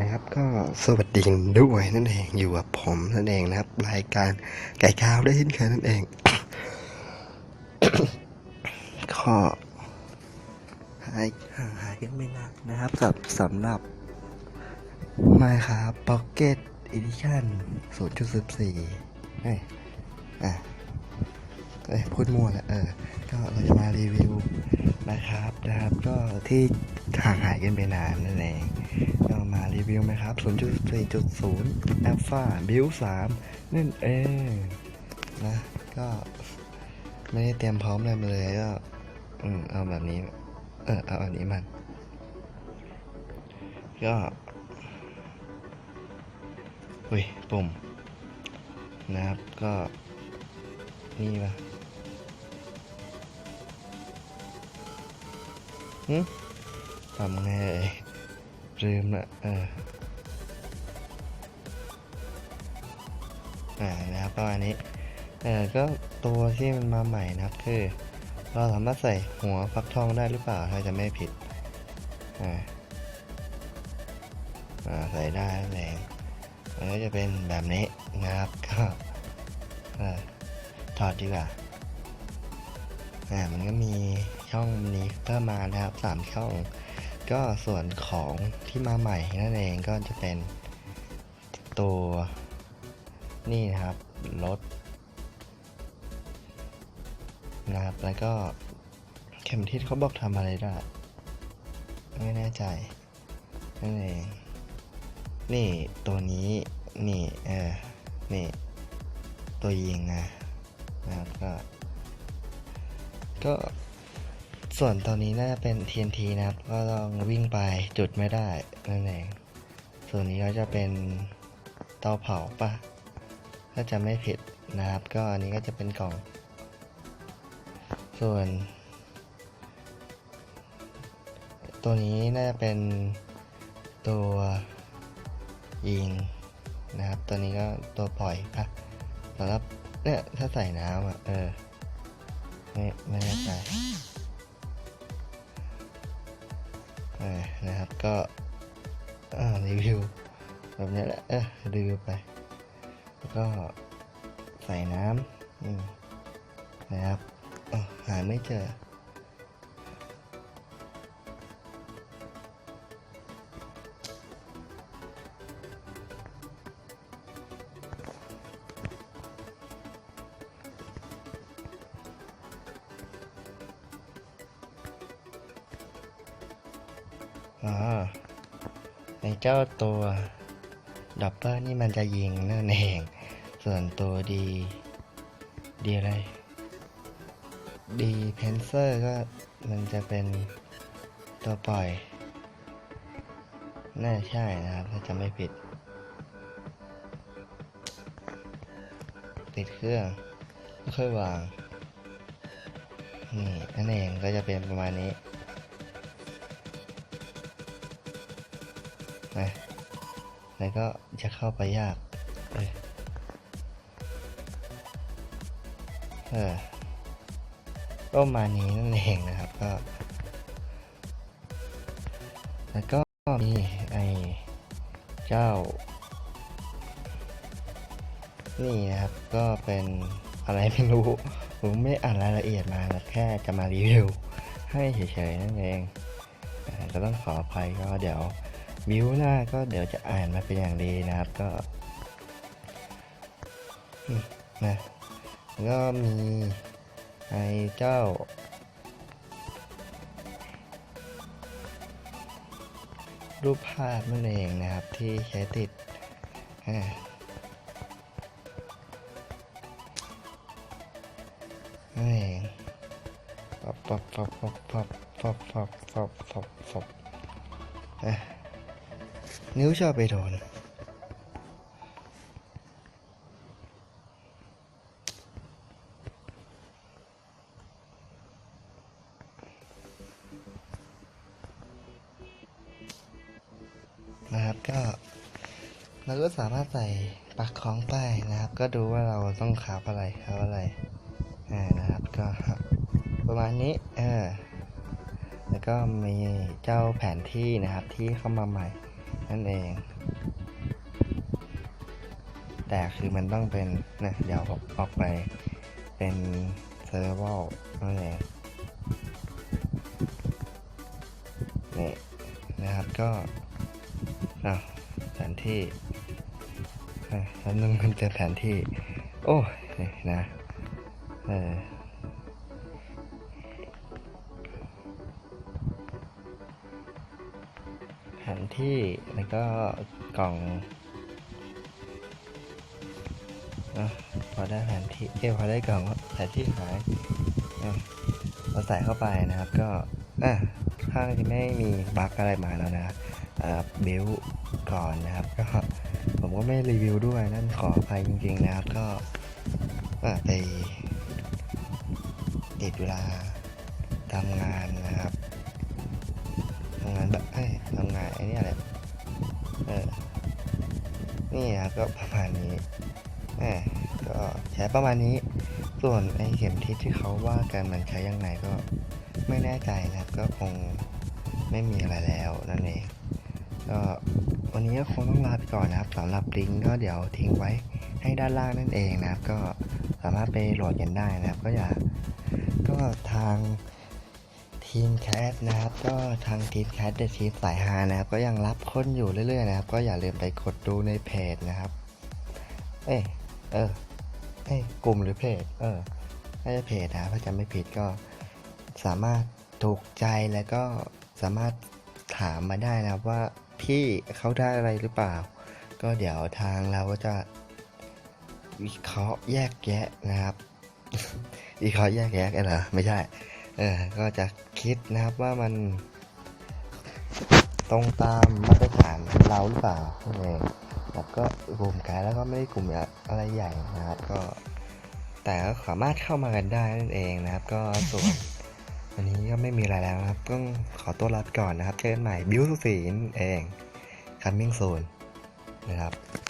นะครับก็สวัสดีด้วยนั่นเองอยู่กับผมนั่นเองนะครับ รายการไก่ก้าวได้เช่นเคยนั่นเองก็หายห่างหายกันไม่นานนะครับกับสำหรับมาครับ Pocket Edition 0.14เอ้ยอะเอ้ยพูดมั่วแล้วเออ ก็เราจะมารีวิวนะครับนะครับ ก็ที่ห่างหายกันไปนานนั่นเอง มารีวิวไหมครับ 0.4.0 Alpha Build 3 นั่นเองนะ ก็ไม่ได้เตรียมพร้อมอะไรมาเลยก็อืมเอาแบบนี้ เออเอาอันนี้มัน ก็อุ้ยปุ่ม นะครับ ก็ นี่ปะหึทำไงเอ่ย ลืมละเอออ่านะครับประมาณนี้เออก็ตัวที่มันมาใหม่นะครับคือ เราสามารถใส่หัวฟักทองได้หรือเปล่าถ้าจะไม่ผิดอ่าอ่าใส่ได้นั่นเองมันก็จะเป็นแบบนี้นะครับก็อถอดดีกว่าอ่ามันก็มีช่องนี้เพิ่มมานะครับสามช่อง ก็ส่วนของที่มาใหม่นั่นเองก็จะเป็นตัวนี่นะครับรถนะครับแล้วก็เข็มทิศเขาบอกทำอะไรได้ไม่แน่ใจนั่นเองนี่ตัวนี้นี่เออนี่ตัวยิงนะนะครับก็ก็ ส่วนตัวนี้น่าจะเป็น TNT นะครับ ก็ต้องวิ่งไปจุดไม่ได้นั่นเอง ส่วนนี้ก็จะเป็นเตาเผาปะถ้าจะไม่ผิดนะครับ ก็อันนี้ก็จะเป็นกล่อง ส่วน ตัวนี้น่าจะเป็นตัวยิงนะครับ ตัวนี้ก็ตัวปล่อยปะสำหรับเนี่ยถ้าใส่น้ำอะเออไม่ไม่แน่ใจ นะครับก็รีวิวแบบนี้แหละรีวิวไป แล้วก็ใส่น้ำนะครับหาไม่เจอ อ๋อไอเจ้าตัวดับเบิลนี่มันจะยิงนั่นเอง ส่วนตัวดี ดีอะไร ดีเพนเซอร์ก็มันจะเป็นตัวปล่อย น่าใช่นะครับ ถ้าจะไม่ผิด ติดเครื่องค่อยวาง นี่นั่นเองก็จะเป็นประมาณนี้ นะแล้วก็จะเข้าไปยากเออก็มานี้นั่นเองนะครับก็ แล้วก็มีไอเจ้า นี่นะครับก็เป็นอะไรไม่รู้ ผมไม่อ่านรายละเอียดมาแค่จะมารีวิวให้เฉยๆนั่นเองก็ต้องขออภัยก็เดี๋ยว วิวหน้าก็เดี๋ยวจะอ่านมาเป็นอย่างดีนะครับก็นะก็มีไอเจ้ารูปภาพนั่นเองนะครับที่ใช้ติดนั่นเองปับปับปับปับปับปับปับปับปับปับอะ นิ้วชอบไปโดนนะครับก็เราก็สามารถใส่ปลักของไปนะครับ ก็ดูว่าเราต้องขับอะไรขับอะไรอ่านะครับก็ประมาณนี้เออแล้วก็มีเจ้าแผนที่นะครับที่เข้ามาใหม่ นั่นเอง แต่คือมันต้องเป็นนะเดี๋ยวออกออกไปเป็นเซอร์เวลนั่นเองนี่นะครับก็อะแผนที่อะแล้วนึงมันจอแผนที่ โอ้นี่นะ เออ แผนที่แล้วก็กล่องอะพอได้แผนที่เอ้พอได้กล่องแผนที่หายเราใส่เข้าไปนะครับ ก็อะข้างจะไม่มีบั๊กอะไรมาแล้วนะอ่าเบลก่อนนะครับ ก็ผมก็ไม่รีวิวด้วยนั่นขออภัยจริง ๆ นะครับ ก็อะไปติดเวลาทำงาน นี่ครับก็ประมาณนี้แหมก็ใช้ประมาณนี้ ส่วนไอเข็มทิศที่เขาว่ากันมันใช้ยังไงก็ไม่แน่ใจนะครับก็คงไม่มีอะไรแล้วนั่นเองก็วันนี้ก็คงต้องลาไปก่อนนะครับสำหรับลิงก์ก็เดี๋ยวทิ้งไว้ให้ด้านล่างนั่นเองนะครับ ก็สามารถไปโหลดกันได้นะครับ ก็อย่าก็ทาง ทีมแคสนะครับ ก็ทางทีมแคสเดอะทีมสายฮานะครับ ก็ยังรับคนอยู่เรื่อยๆนะครับ ก็อย่าลืมไปกดดูในเพจนะครับ เอ้เออเอ้กลุ่มหรือเพจ เออน่าจะเพจนะถ้าจำไม่ผิดก็สามารถถูกใจแล้วก็สามารถถามมาได้นะครับว่าพี่เขาได้อะไรหรือเปล่า ก็เดี๋ยวทางเราก็จะวิเคราะห์แยกแยะนะครับ วิเคราะห์แยกแยะกันเหรอไม่ใช่ เออก็จะคิดนะครับว่ามันตรงตามมาตรฐานเราหรือเปล่าเองแล้วก็กลุ่มกายแล้วก็ไม่ได้กลุ่มอะไรใหญ่นะครับก็ แต่ก็สามารถเข้ามากันได้นั่นเองนะครับ ก็ส่วนวันนี้ก็ไม่มีอะไรแล้วนะครับก็ขอตัวลาไปก่อนนะครับเจอกันใหม่บิวสุสีนเอง coming soon นะครับ